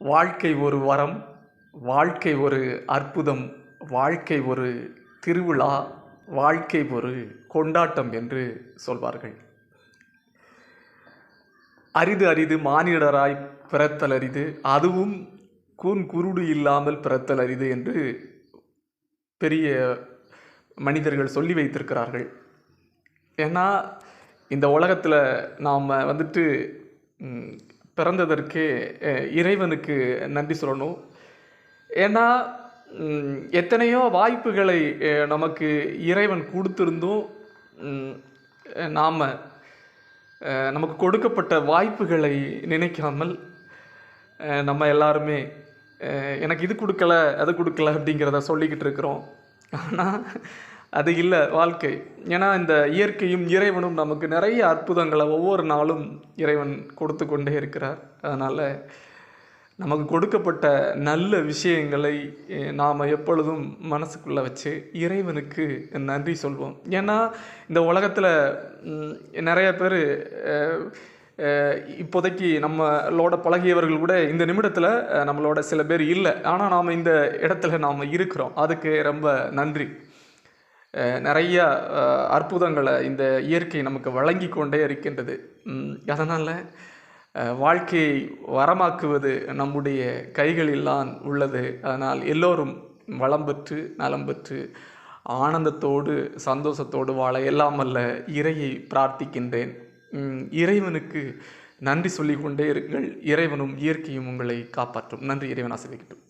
வாழ்க்கை ஒரு வரம் வாழ்க்கை ஒரு அற்புதம் வாழ்க்கை ஒரு திருவிழா வாழ்க்கை ஒரு கொண்டாட்டம் என்று சொல்வார்கள். அரிது அரிது மானிடராய் பிறத்தல் அரிது அதுவும் கூன் குருடு இல்லாமல் பிறத்தல் அரிது என்று பெரிய மனிதர்கள் சொல்லி வைத்திருக்கிறார்கள். ஏன்னா இந்த உலகத்தில் நாம் வந்துட்டு பிறந்ததற்கே இறைவனுக்கு நன்றி சொல்லணும். ஏன்னா எத்தனையோ வாய்ப்புகளை நமக்கு இறைவன் கொடுத்திருந்தும் நாம் நமக்கு கொடுக்கப்பட்ட வாய்ப்புகளை நினைக்காமல் நம்ம எல்லாருமே எனக்கு இது கொடுக்கல அது கொடுக்கல அப்படிங்கிறத சொல்லிக்கிட்டு இருக்கிறோம். ஆனால் அது இல்லை வாழ்க்கை. ஏன்னா இந்த இயற்கையும் இறைவனும் நமக்கு நிறைய அற்புதங்களை ஒவ்வொரு நாளும் இறைவன் கொடுத்து கொண்டே இருக்கிறார். அதனால் நமக்கு கொடுக்கப்பட்ட நல்ல விஷயங்களை நாம் எப்பொழுதும் மனசுக்குள்ளே வச்சு இறைவனுக்கு நன்றி சொல்வோம். ஏன்னா இந்த உலகத்தில் நிறைய பேர் இப்போதைக்கு நம்மளோட பழகியவர்கள் கூட இந்த நிமிடத்தில் நம்மளோட சில பேர் இல்லை. ஆனால் நாம் இந்த இடத்துல நாம் இருக்கிறோம். அதுக்கு ரொம்ப நன்றி. நிறைய அற்புதங்களை இந்த இயற்கை நமக்கு வழங்கி கொண்டே இருக்கின்றது. அதனால் வாழ்க்கையை வரமாக்குவது நம்முடைய கைகளில்தான் உள்ளது. அதனால் எல்லோரும் வளம் பெற்று நலம் பெற்று ஆனந்தத்தோடு சந்தோஷத்தோடு வாழ எல்லாம் அல்ல இறையை பிரார்த்திக்கின்றேன். இறைவனுக்கு நன்றி சொல்லிக்கொண்டே இருங்கள். இறைவனும் இயற்கையும் உங்களை காப்பாற்றும். நன்றி இறைவன் ஆசிரியக்கட்டும்